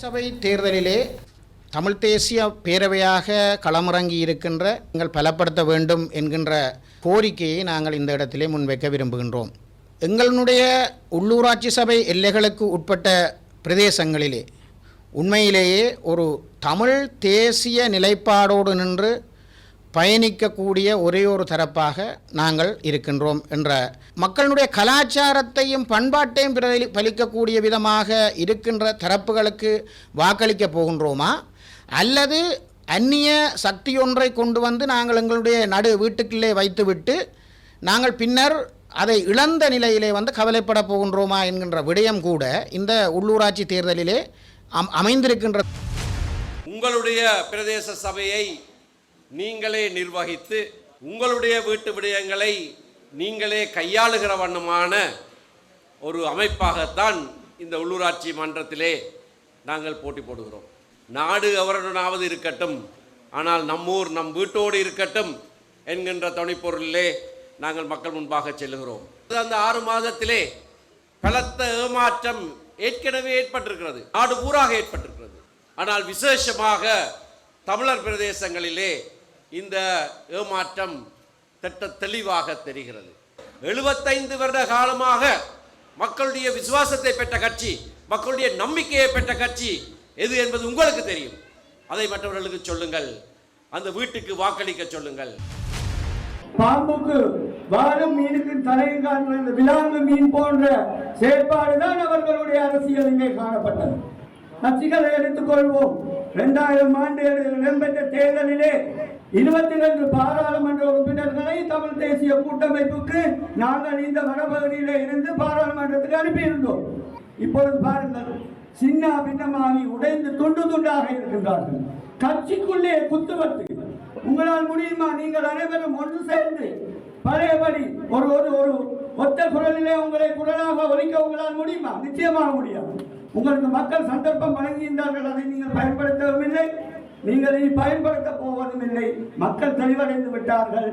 சபை தேர்தலிலே தமிழ் தேசிய பேரவையாக களமிறங்கி இருக்கின்ற நீங்கள் பலப்படுத்த வேண்டும் என்கின்ற கோரிக்கையை நாங்கள் இந்த இடத்திலே முன்வைக்க விரும்புகின்றோம். எங்களுடைய உள்ளூராட்சி சபை எல்லைகளுக்கு உட்பட்ட பிரதேசங்களிலே உண்மையிலேயே ஒரு தமிழ் தேசிய நிலைப்பாடோடு நின்று பயணிக்கக்கூடிய ஒரே ஒரு தரப்பாக நாங்கள் இருக்கின்றோம் என்ற மக்களுடைய கலாச்சாரத்தையும் பண்பாட்டையும் பிரதிபலிக்கக்கூடிய விதமாக இருக்கின்ற தரப்புகளுக்கு வாக்களிக்க போகின்றோமா? அல்லது அந்நிய சக்தி ஒன்றை கொண்டு வந்து நாங்கள் எங்களுடைய நடு வீட்டுக்குள்ளே வைத்துவிட்டு நாங்கள் பின்னர் அதை இழந்த நிலையிலே வந்து கவலைப்பட போகின்றோமா என்கின்ற விடயம் கூட இந்த உள்ளூராட்சி தேர்தலிலே அம் அமைந்திருக்கின்ற உங்களுடைய பிரதேச சபையை நீங்களே நிர்வகித்து உங்களுடைய வீட்டு விடயங்களை நீங்களே கையாளுகிற வண்ணமான ஒரு அமைப்பாகத்தான் இந்த உள்ளூராட்சி மன்றத்திலே நாங்கள் போட்டி போடுகிறோம். நாடு அவருடனாவது இருக்கட்டும் ஆனால் நம்மூர் நம் வீட்டோடு இருக்கட்டும் என்கின்ற துணைப்பொருளிலே நாங்கள் மக்கள் முன்பாக செல்லுகிறோம். அந்த ஆறு மாதத்திலே பலத்த ஏமாற்றம் ஏற்கனவே ஏற்பட்டிருக்கிறது. நாடு பூராக ஏற்பட்டிருக்கிறது. ஆனால் விசேஷமாக தமிழர் பிரதேசங்களிலே இந்த ஏமாற்றம் திட்ட தெளிவாக தெரிகிறது. எழுபத்தைந்து வருட காலமாக மக்களுடைய விசுவாசத்தை பெற்ற கட்சி மக்களுடைய நம்பிக்கையை பெற்ற கட்சி எது என்பது உங்களுக்கு தெரியும். அதை மற்றவர்களுக்கு சொல்லுங்கள். அந்த வீட்டுக்கு வாக்களிக்க சொல்லுங்கள். பாம்புக்கு வாழும் மீனுக்கு தலையும் காட்டுற விலாங்கு மீன் போன்ற செயற்பாடுதான் அவர்களுடைய அரசியல் இங்கே காணப்பட்டது. கட்சிகளை எடுத்துக்கொள்வோம். இரண்டாயிரம் ஆண்டு இடம்பெற்ற தேர்தலிலே இருபத்தி ரெண்டு பாராளுமன்ற உறுப்பினர்களை தமிழ் தேசிய கூட்டமைப்புக்கு நாங்கள் இந்த வடபகுதியிலே இருந்து பாராளுமன்றத்துக்கு அனுப்பியிருந்தோம். இப்பொழுது பாருங்கள் சின்ன பின்னமாகி உடைந்து துண்டு துண்டாக இருக்கின்றார்கள். கட்சிக்குள்ளே குத்துவத்து. உங்களால் முடியுமா? நீங்கள் அனைவரும் ஒன்று சேர்ந்து பழையபடி ஒரு ஒரு ஒரு ஒத்த குரலிலே உங்களை குரலாக ஒலிக்க உங்களால் முடியுமா? நிச்சயமாக முடியாது. உங்களுக்கு மக்கள் சந்தர்ப்பம் வழங்கியிருந்தார்கள் அதை நீங்கள் பயன்படுத்தவும் இல்லை. நீங்கள் இனி பயன்படுத்த போவதும் இல்லை. மக்கள் தெளிவடைந்து விட்டார்கள்.